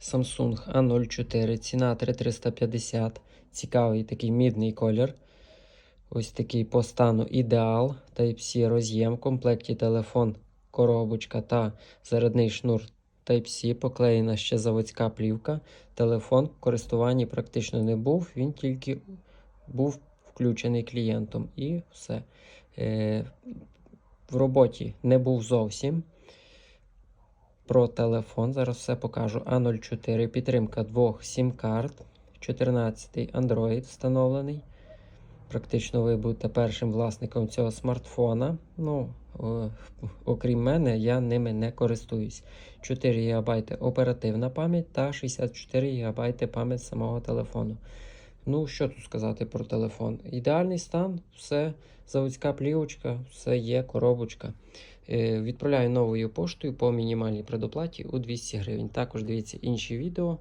Samsung A04, ціна 3350. Цікавий такий мідний колір. Ось такий по стану ідеал. Type-C роз'єм. В комплекті телефон, коробочка та зарядний шнур Type-C. Поклеєна ще заводська плівка. Телефон в користуванні практично не був, він тільки був включений клієнтом і все. Е, в роботі не був зовсім. Про телефон зараз все покажу. А04, підтримка двох сім-карт, 14 Android встановлений. Практично ви будете першим власником цього смартфона. Ну, о, окрім мене, я ними не користуюсь. 4 ГБ оперативна пам'ять та 64 ГБ пам'ять самого телефону. Ну, що тут сказати про телефон? Ідеальний стан, все, заводська плівочка, все є, коробочка. Е, Відправляю новою поштою по мінімальній предоплаті у 200 гривень. Також дивіться інші відео.